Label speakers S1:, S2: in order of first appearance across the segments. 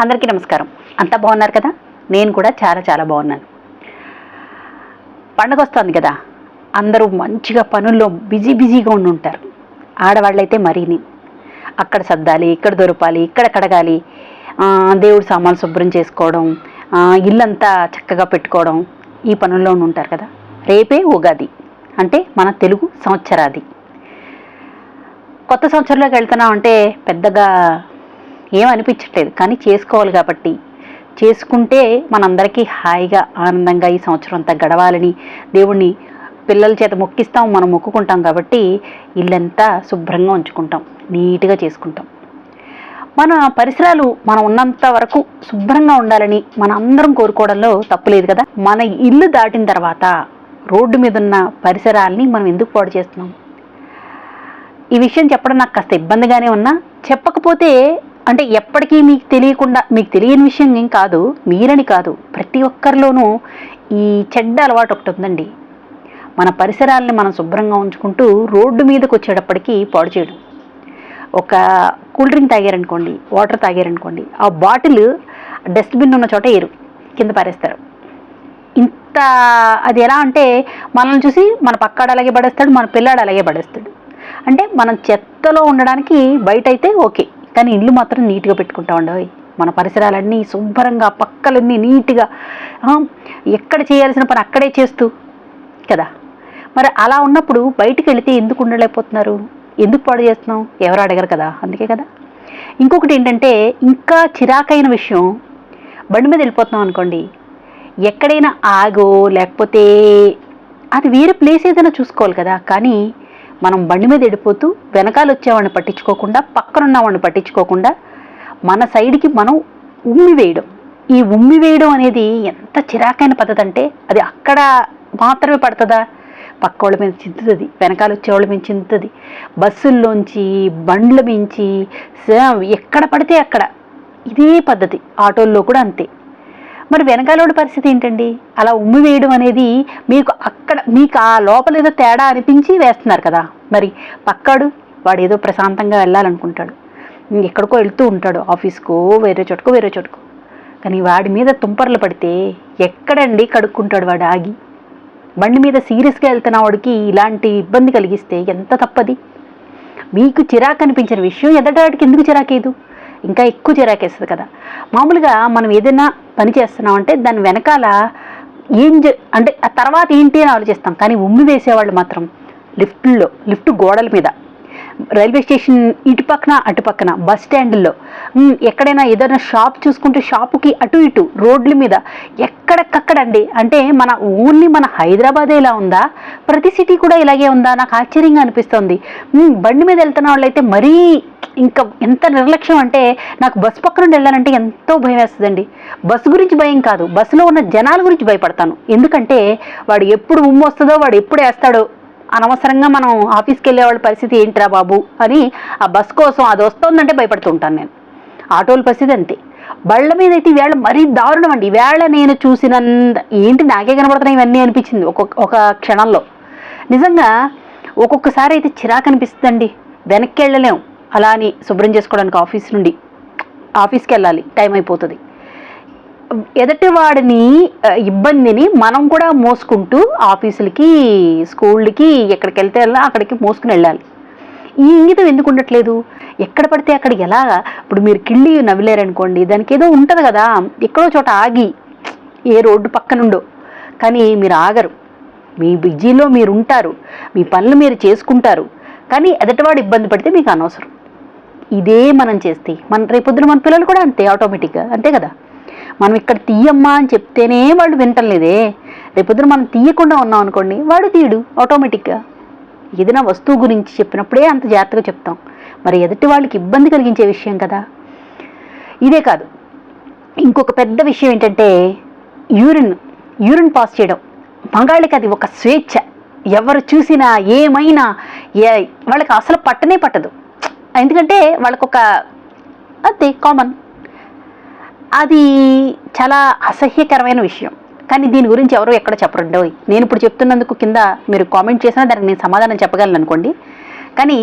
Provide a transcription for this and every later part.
S1: అందరికీ నమస్కారం. అంతా బాగున్నారు కదా? నేను కూడా చాలా చాలా బాగున్నాను. పండగ వస్తుంది కదా? అందరూ మంచిగా పనుల్లో బిజీ బిజీగా ఉండి ఉంటారు ఆడవాళ్ళైతే మరీని. అక్కడ సర్దాలి ఇక్కడ దొరపాలి ఇక్కడ కడగాలి. దేవుడు దేవుడి సామాన్లు శుభ్రం చేసుకోవడం ఇల్లంతా చక్కగా పెట్టుకోవడం ఈ పనుల్లో ఉంటారు కదా? రేపే ఉగాది. అంటే మన తెలుగు సంవత్సరాది. కొత్త సంవత్సరంలోకి వెళ్తున్నాం అంటే పెద్దగా ఏం అనిపించట్లేదు కానీ చేసుకోవాలి కాబట్టి. చేసుకుంటే మనందరికీ హాయిగా ఆనందంగా ఈ సంవత్సరం అంతా గడవాలని దేవుణ్ణి పిల్లల చేత మొక్కిస్తాం మనం మొక్కుకుంటాం కాబట్టి ఇల్లంతా శుభ్రంగా ఉంచుకుంటాం. నీట్గా చేసుకుంటాం. మన పరిసరాలు మనం ఉన్నంత వరకు శుభ్రంగా ఉండాలని మన అందరం కోరుకోవడంలో తప్పులేదు కదా. మన ఇల్లు దాటిన తర్వాత రోడ్డు మీద ఉన్న పరిసరాల్ని మనం ఎందుకు పాడు చేస్తున్నాం? ఈ విషయం చెప్పడం నాకు కాస్త ఇబ్బందిగానే ఉన్నా. చెప్పకపోతే అంటే ఎప్పటికీ మీకు తెలియకుండా మీకు తెలియని విషయం ఏం కాదు మీరని కాదు ప్రతి ఒక్కరిలోనూ ఈ చెడ్డ అలవాటు ఒకటి ఉందండి. మన పరిసరాలని మనం శుభ్రంగా ఉంచుకుంటూ రోడ్డు మీదకి వచ్చేటప్పటికి పాడు చేయడం. ఒక కూల్ డ్రింక్ తాగారనుకోండి వాటర్ తాగారనుకోండి ఆ బాటిల్ డస్ట్బిన్ ఉన్న చోట ఏరు కింద పారేస్తారు. ఇంత అది ఎలా అంటే మనల్ని చూసి మన పక్కాడు అలాగే పడేస్తాడు మన పిల్లాడు అలాగే పడేస్తాడు. అంటే మనం చెత్తలో ఉండడానికి బయట అయితే ఓకే. కానీ ఇల్లు మాత్రం నీట్గా పెట్టుకుంటా ఉండవు మన పరిసరాలన్నీ శుభ్రంగా పక్కలన్నీ నీట్గా. ఎక్కడ చేయాల్సిన పని అక్కడే చేస్తూ కదా? మరి అలా ఉన్నప్పుడు బయటికి వెళితే ఎందుకు ఉండలేకపోతున్నారు? ఎందుకు పాడు చేస్తున్నాం ఎవరు అడగరు కదా? అందుకే కదా. ఇంకొకటి ఏంటంటే ఇంకా చిరాకైన విషయం బండి మీద వెళ్ళిపోతున్నాం అనుకోండి. ఎక్కడైనా ఆగో లేకపోతే అది వేరే ప్లేస్ ఏదైనా చూసుకోవాలి కదా? కానీ మనం బండి మీద వెళ్ళిపోతూ వెనకాల వచ్చేవాడిని పట్టించుకోకుండా పక్కన ఉన్నవాడిని పట్టించుకోకుండా మన సైడ్కి మనం ఉమ్మి వేయడం. ఈ ఉమ్మి వేయడం అనేది ఎంత చిరాకైన పద్ధతి అంటే అది అక్కడ మాత్రమే పడుతుందా? పక్క వాళ్ళ మీద చిందుతుంది వెనకాల వచ్చేవాళ్ళ మీద చిందుతుంది బస్సుల్లోంచి బండ్ల మించి ఎక్కడ పడితే అక్కడ. ఇదే పద్ధతి. ఆటోల్లో కూడా అంతే. మరి వెనకాలోడి పరిస్థితి ఏంటండి? అలా ఉమ్మి వేయడం అనేది మీకు అక్కడ మీకు ఆ లోపల ఏదో తేడా అనిపించి వేస్తున్నారు కదా. మరి పక్కాడు వాడు ఏదో ప్రశాంతంగా వెళ్ళాలనుకుంటాడు. ఎక్కడికో వెళ్తూ ఉంటాడు. ఆఫీస్కో వేరే చోటుకో వేరే చోటుకో. కానీ వాడి మీద తుంపర్లు పడితే ఎక్కడండి కడుక్కుంటాడు వాడు ఆగి? బండి మీద సీరియస్గా వెళ్తున్న వాడికి ఇలాంటి ఇబ్బంది కలిగిస్తే ఎంత తప్పది? మీకు చిరాకు అనిపించిన విషయం ఎదటాడికి ఎందుకు చిరాకేదు? ఇంకా ఎక్కువ చిరాకేస్తుంది కదా. మామూలుగా మనం ఏదైనా పని చేస్తున్నామంటే దాని వెనకాల ఏం జ అంటే ఆ తర్వాత ఏంటి అని ఆలోచిస్తాం. కానీ ఉమ్మి వేసేవాళ్ళు మాత్రం లిఫ్ట్లో లిఫ్ట్ గోడల మీద రైల్వే స్టేషన్ ఇటు పక్కన అటు పక్కన బస్ స్టాండ్లో ఎక్కడైనా ఏదైనా షాప్ చూసుకుంటే షాపుకి అటు ఇటు రోడ్ల మీద ఎక్కడక్కడండి అంటే మన ఓన్లీ మన హైదరాబాదే ఇలా ఉందా? ప్రతి సిటీ కూడా ఇలాగే ఉందా? నాకు ఆశ్చర్యంగా అనిపిస్తుంది. బండి మీద వెళ్తున్న వాళ్ళైతే మరీ ఇంకా ఎంత నిర్లక్ష్యం అంటే నాకు బస్సు పక్క నుండి వెళ్ళాలంటే ఎంతో భయం వేస్తుందండి. బస్సు గురించి భయం కాదు. బస్సులో ఉన్న జనాల గురించి భయపడతాను. ఎందుకంటే వాడు ఎప్పుడు ఉమ్ము వస్తుందో వాడు ఎప్పుడు వేస్తాడో అనవసరంగా మనం ఆఫీస్కి వెళ్ళే వాళ్ళ పరిస్థితి ఏంటిరా బాబు అని ఆ బస్ కోసం అది వస్తుందంటే భయపడుతూ ఉంటాను నేను ఆటోల పరిస్థితి అంతే. బళ్ళ మీద అయితే ఈవేళ మరీ దారుణం అండి. ఈవేళ నేను చూసినంత ఏంటి నాకే కనబడుతున్నాయి ఇవన్నీ అనిపించింది ఒక్కొక్క ఒక క్షణంలో. నిజంగా ఒక్కొక్కసారి అయితే చిరాకు అనిపిస్తుందండి. వెనక్కి వెళ్ళలేం. అలా అని శుభ్రం చేసుకోవడానికి ఆఫీస్ నుండి. ఆఫీస్కి వెళ్ళాలి. టైం అయిపోతుంది. ఎదటివాడిని ఇబ్బందిని మనం కూడా మోసుకుంటూ ఆఫీసులకి స్కూళ్ళకి ఎక్కడికి వెళ్తే వెళ్ళా అక్కడికి మోసుకుని వెళ్ళాలి. ఈ ఇంగితం ఎందుకు ఉండట్లేదు? ఎక్కడ పడితే అక్కడ ఎలా? ఇప్పుడు మీరు కిళ్ళి నవ్విలేరనుకోండి దానికి ఏదో ఉంటుంది కదా ఎక్కడో చోట ఆగి ఏ రోడ్డు పక్కనుండో. కానీ మీరు ఆగరు. మీ బిజీలో మీరు ఉంటారు మీ పనులు మీరు చేసుకుంటారు. కానీ ఎదటివాడు ఇబ్బంది పడితే మీకు అనవసరం. ఇదే మనం చేస్తే మన రేపొద్దున మన పిల్లలు కూడా అంతే ఆటోమేటిక్గా అంతే కదా? మనం ఇక్కడ తీయమ్మా అని చెప్తేనే వాళ్ళు వింటలేదే. రేపొద్దున మనం తీయకుండా ఉన్నాం అనుకోండి వాడు తీయడు ఆటోమేటిక్గా ఏదైనా వస్తువు గురించి చెప్పినప్పుడే అంత జాగ్రత్తగా చెప్తాం. మరి ఎదుటి వాళ్ళకి ఇబ్బంది కలిగించే విషయం కదా. ఇదే కాదు. ఇంకొక పెద్ద విషయం ఏంటంటే యూరిన్ యూరిన్ పాస్ చేయడం. మగాళ్ళకి అది ఒక స్వేచ్ఛ. ఎవరు చూసినా ఏమైనా ఏ వాళ్ళకి అసలు పట్టనే పట్టదు. ఎందుకంటే వాళ్ళకొక అంతే కామన్ అది చాలా అసహ్యకరమైన విషయం. కానీ దీని గురించి ఎవరు ఎక్కడ చెప్పరండో నేను ఇప్పుడు చెప్తున్నందుకు కింద మీరు కామెంట్ చేసినా దానికి నేను సమాధానం చెప్పగలను అనుకోండి. కానీ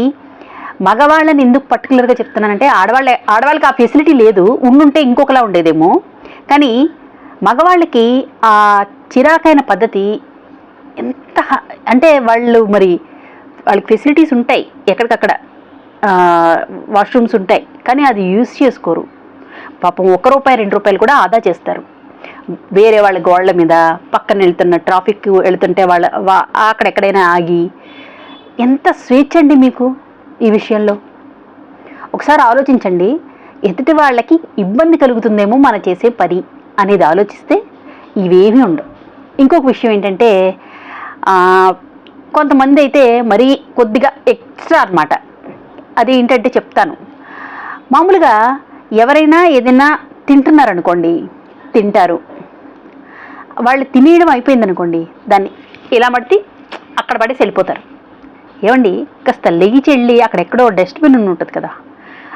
S1: మగవాళ్ళని ఎందుకు పర్టికులర్గా చెప్తున్నానంటే ఆడవాళ్ళ ఆడవాళ్ళకి ఆ ఫెసిలిటీ లేదు. ఉండుంటే ఇంకొకలా ఉండేదేమో. కానీ మగవాళ్ళకి ఆ చిరాకైన పద్ధతి ఎంత అంటే వాళ్ళు మరి వాళ్ళకి ఫెసిలిటీస్ ఉంటాయి ఎక్కడికక్కడ. వాష్రూమ్స్ ఉంటాయి. కానీ అది యూజ్ చేసుకోరు. పాపం ఒక రూపాయి రెండు రూపాయలు కూడా ఆదా చేస్తారు. వేరే వాళ్ళ గోళ్ళ మీద పక్కన వెళ్తున్న ట్రాఫిక్ వెళుతుంటే వాళ్ళ అక్కడ అక్కడెక్కడైనా ఆగి ఎంత స్వేచ్ఛ అండి మీకు ఈ విషయంలో? ఒకసారి ఆలోచించండి ఎదుటి వాళ్ళకి ఇబ్బంది కలుగుతుందేమో మనం చేసే పని అనేది ఆలోచిస్తే ఇవేమీ ఉండవు. ఇంకొక విషయం ఏంటంటే కొంతమంది అయితే మరీ కొద్దిగా ఎక్స్ట్రా అన్నమాట. అది ఏంటంటే చెప్తాను. మామూలుగా ఎవరైనా ఏదైనా తింటున్నారనుకోండి తింటారు. వాళ్ళు తినేయడం అయిపోయింది అనుకోండి దాన్ని ఇలా పడితే అక్కడ పడేసి వెళ్ళిపోతారు. ఏమండి కాస్త లేచి వెళ్ళి అక్కడ ఎక్కడో డస్ట్బిన్ ఉంటుంది కదా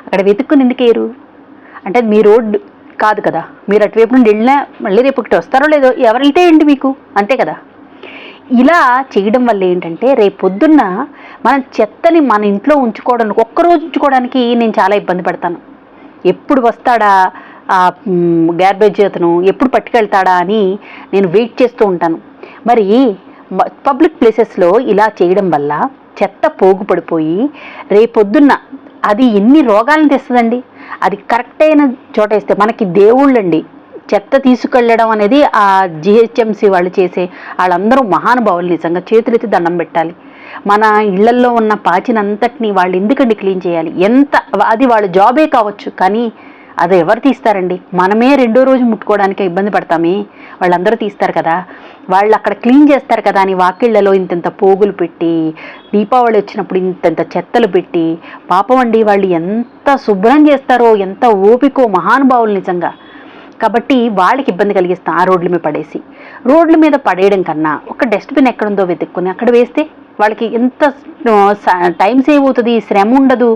S1: అక్కడ వెతుక్కుని ఎందుకు అంటే అది మీ రోడ్డు కాదు కదా మీరు అటువైపు నుండి వెళ్ళినా మళ్ళీ రేపు ఒకటి వస్తారో లేదో ఎవరు వెళ్తే ఏంటి మీకు? అంతే కదా. ఇలా చేయడం వల్ల ఏంటంటే రేపు పొద్దున్న మనం చెత్తని మన ఇంట్లో ఉంచుకోవడానికి ఒక్కరోజు ఉంచుకోవడానికి నేను చాలా ఇబ్బంది పడతాను. ఎప్పుడు వస్తాడా ఆ గ్యార్బేజ్ అతను ఎప్పుడు పట్టుకెళ్తాడా అని నేను వెయిట్ చేస్తూ ఉంటాను. మరి పబ్లిక్ ప్లేసెస్లో ఇలా చేయడం వల్ల చెత్త పోగు పడిపోయి రేపొద్దున్న అది ఎన్ని రోగాలను తెస్తుందండి? అది కరెక్ట్ అయిన చోట వేస్తే మనకి దేవుళ్ళండి చెత్త తీసుకెళ్ళడం అనేది ఆ జిహెచ్ఎంసి వాళ్ళు చేసే వాళ్ళందరూ మహానుభావులు నిజంగా చేతులెత్తి దండం పెట్టాలి. మన ఇళ్ళల్లో ఉన్న పాచినంతటిని వాళ్ళు ఎందుకండి క్లీన్ చేయాలి? ఎంత అది వాళ్ళ జాబే కావచ్చు కానీ అది ఎవరు తీస్తారండి? మనమే రెండో రోజు ముట్టుకోవడానికి ఇబ్బంది పడతామే. వాళ్ళందరూ తీస్తారు కదా. వాళ్ళు అక్కడ క్లీన్ చేస్తారు కదా అని వాకిళ్ళలో ఇంతంత పోగులు పెట్టి దీపావళి వచ్చినప్పుడు ఇంతంత చెత్తలు పెట్టి పాపం అండి వాళ్ళు ఎంత శుభ్రం చేస్తారో ఎంత ఓపికో మహానుభావులు నిజంగా. కాబట్టి వాళ్ళకి ఇబ్బంది కలిగిస్తాం ఆ రోడ్ల మీద పడేసి. రోడ్ల మీద పడేయడం కన్నా ఒక డస్ట్బిన్ ఎక్కడుందో వెతుక్కుని అక్కడ వేస్తే వాళ్ళకి ఎంత టైం సేవ్ అవుతుంది శ్రమ ఉండదు.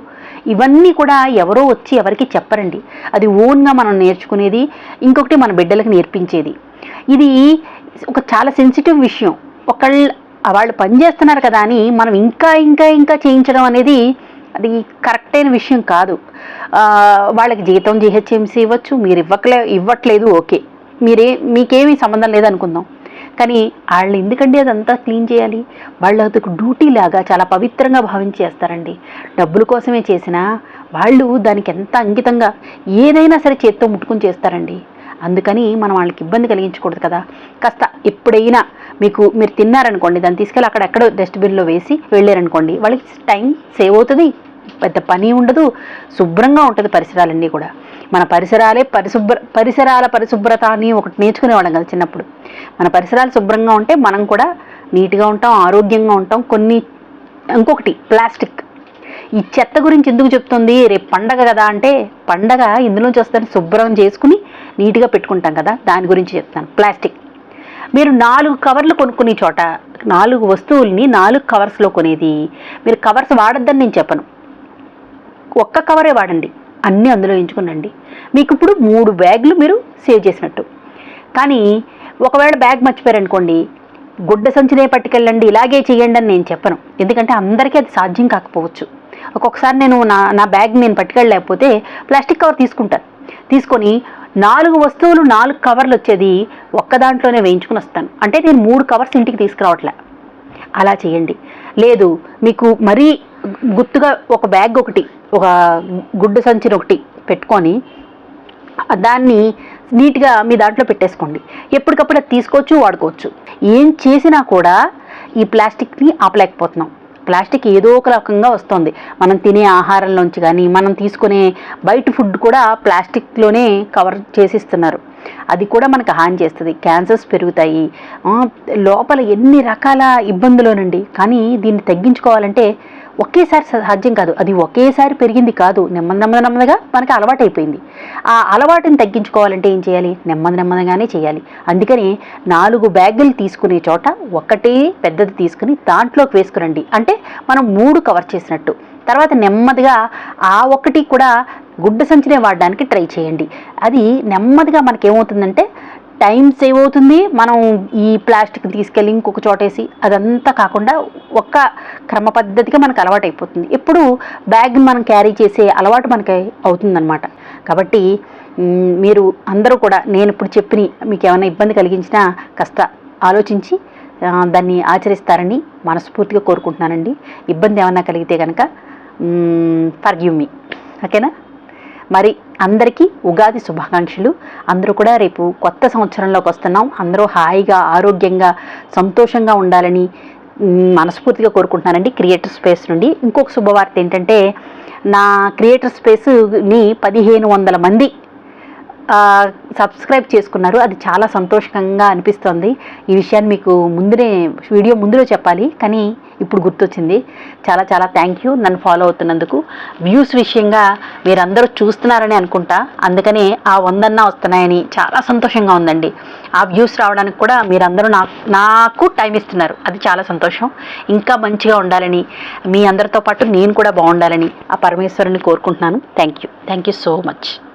S1: ఇవన్నీ కూడా ఎవరో వచ్చి ఎవరికి చెప్పరండి. అది ఓన్గా మనం నేర్చుకునేది ఇంకొకటి మన బిడ్డలకు నేర్పించేది. ఇది ఒక చాలా సెన్సిటివ్ విషయం. ఒకళ్ళు వాళ్ళు పని చేస్తున్నారు కదా అని మనం ఇంకా ఇంకా ఇంకా చేయించడం అనేది అది కరెక్ట్ అయిన విషయం కాదు. వాళ్ళకి జీతం జీహెచ్ఎంసీ ఇవ్వచ్చు మీరు ఇవ్వట్లే ఇవ్వట్లేదు ఓకే. మీరే మీకేమీ సంబంధం లేదనుకుందాం. కానీ వాళ్ళు ఎందుకండి అదంతా క్లీన్ చేయాలి? వాళ్ళు అదొక డ్యూటీ లాగా చాలా పవిత్రంగా భావించేస్తారండి డబ్బుల కోసమే చేసినా వాళ్ళు దానికి ఎంత అంకితంగా ఏదైనా సరే చేత్తో ముట్టుకుని చేస్తారండి. అందుకని మనం వాళ్ళకి ఇబ్బంది కలిగించకూడదు కదా. కాస్త ఎప్పుడైనా మీకు మీరు తిన్నారనుకోండి దాన్ని తీసుకెళ్ళి అక్కడ ఎక్కడో డస్ట్బిన్లో వేసి వెళ్ళారనుకోండి వాళ్ళకి టైం సేవ్ అవుతుంది పెద్ద పని ఉండదు శుభ్రంగా ఉంటుంది పరిసరాలన్నీ కూడా. మన పరిసరాలే పరిశుభ్ర పరిసరాల పరిశుభ్రత అని ఒకటి నేర్చుకునేవాళ్ళం కదా చిన్నప్పుడు. మన పరిసరాలు శుభ్రంగా ఉంటే మనం కూడా నీట్గా ఉంటాం ఆరోగ్యంగా ఉంటాం. కొన్ని ఇంకొకటి ప్లాస్టిక్. ఈ చెత్త గురించి ఎందుకు చెప్తుంది? రేపు పండగ కదా అంటే పండగ ఇందులోంచి వస్తుంది శుభ్రం చేసుకుని నీట్గా పెట్టుకుంటాం కదా. దాని గురించి చెప్తాను. ప్లాస్టిక్. మీరు నాలుగు కవర్లు కొనుక్కునే చోట నాలుగు వస్తువుల్ని నాలుగు కవర్స్లో కొనేది. మీరు కవర్స్ వాడొద్దని నేను చెప్పను. ఒక్క కవరే వాడండి. అన్నీ అందులో ఎంచుకునండి మీకు ఇప్పుడు మూడు బ్యాగులు మీరు సేవ్ చేసినట్టు. కానీ ఒకవేళ బ్యాగ్ మర్చిపోయారనుకోండి గుడ్డ సంచినే పట్టుకెళ్ళండి ఇలాగే చేయండి అని నేను చెప్పను. ఎందుకంటే అందరికీ అది సాధ్యం కాకపోవచ్చు. ఒక్కొక్కసారి నేను నా నా బ్యాగ్ నేను పట్టుకెళ్ళలేకపోతే ప్లాస్టిక్ కవర్ తీసుకుంటాను. తీసుకొని నాలుగు వస్తువులు నాలుగు కవర్లు వచ్చేది ఒక్క దాంట్లోనే వేయించుకుని వస్తాను. అంటే నేను మూడు కవర్స్ ఇంటికి తీసుకురావట్లే. అలా చేయండి. లేదు మీకు మరీ గుర్తుగా ఒక బ్యాగ్ ఒకటి ఒక గుడ్డు సంచిని ఒకటి పెట్టుకొని దాన్ని నీట్గా మీ దాంట్లో పెట్టేసుకోండి. ఎప్పటికప్పుడు అది తీసుకోవచ్చు వాడుకోవచ్చు. ఏం చేసినా కూడా ఈ ప్లాస్టిక్ని ఆపలేకపోతున్నాం. ప్లాస్టిక్ ఏదో ఒక రకంగా వస్తుంది. మనం తినే ఆహారంలోంచి కానీ మనం తీసుకునే బయట ఫుడ్ కూడా ప్లాస్టిక్లోనే కవర్ చేసిస్తున్నారు. అది కూడా మనకు హాని చేస్తుంది. క్యాన్సర్స్ పెరుగుతాయి. లోపల ఎన్ని రకాల ఇబ్బందులోనండి. కానీ దీన్ని తగ్గించుకోవాలంటే ఒకేసారి సాధ్యం కాదు. అది ఒకేసారి పెరిగింది కాదు. నెమ్మది నెమ్మది నెమ్మదిగా మనకి అలవాటు అయిపోయింది ఆ అలవాటుని తగ్గించుకోవాలంటే ఏం చేయాలి? నెమ్మది నెమ్మదిగానే చేయాలి. అందుకని నాలుగు బ్యాగులు తీసుకునే చోట ఒకటే పెద్దది తీసుకుని దాంట్లోకి వేసుకురండి. అంటే మనం మూడు కవర్ చేసినట్టు. తర్వాత నెమ్మదిగా ఆ ఒక్కటి కూడా గుడ్డ సంచినే వాడడానికి ట్రై చేయండి. అది నెమ్మదిగా మనకేమవుతుందంటే టైం సేవ్ అవుతుంది. మనం ఈ ప్లాస్టిక్ తీసుకెళ్ళి ఇంకొక చోటేసి అదంతా కాకుండా ఒక్క క్రమ పద్ధతిగా మనకు అలవాటు అయిపోతుంది ఎప్పుడు బ్యాగ్ మనం క్యారీ చేసే అలవాటు మనకి అవుతుందన్నమాట. కాబట్టి మీరు అందరూ కూడా నేను ఇప్పుడు చెప్పిన మీకు ఏమైనా ఇబ్బంది కలిగించినా కాస్త ఆలోచించి దాన్ని ఆచరిస్తారని మనస్ఫూర్తిగా కోరుకుంటున్నానండి. ఇబ్బంది ఏమైనా కలిగితే కనుక ఫర్గివ్ మీ ఓకేనా? మరి అందరికీ ఉగాది శుభాకాంక్షలు. అందరూ కూడా రేపు కొత్త సంవత్సరంలోకి వస్తున్నాం. అందరూ హాయిగా ఆరోగ్యంగా సంతోషంగా ఉండాలని మనస్ఫూర్తిగా కోరుకుంటున్నానండి క్రియేటర్ స్పేస్ నుండి. ఇంకొక శుభవార్త ఏంటంటే నా క్రియేటర్ స్పేస్ని పదిహేను వందల మంది సబ్స్క్రైబ్ చేసుకున్నారు. అది చాలా సంతోషంగా అనిపిస్తుంది. ఈ విషయాన్ని మీకు ముందునే వీడియో ముందులో చెప్పాలి. కానీ ఇప్పుడు గుర్తొచ్చింది. చాలా చాలా థ్యాంక్ యూ నన్ను ఫాలో అవుతున్నందుకు. వ్యూస్ విషయంగా మీరందరూ చూస్తున్నారని అనుకుంటా. అందుకనే ఆ వందన్నా వస్తున్నాయని చాలా సంతోషంగా ఉందండి. ఆ వ్యూస్ రావడానికి కూడా మీరందరూ నాకు నాకు టైం ఇస్తున్నారు. అది చాలా సంతోషం. ఇంకా మంచిగా ఉండాలని మీ అందరితో పాటు నేను కూడా బాగుండాలని ఆ పరమేశ్వరుని కోరుకుంటున్నాను. Thank you thank you so much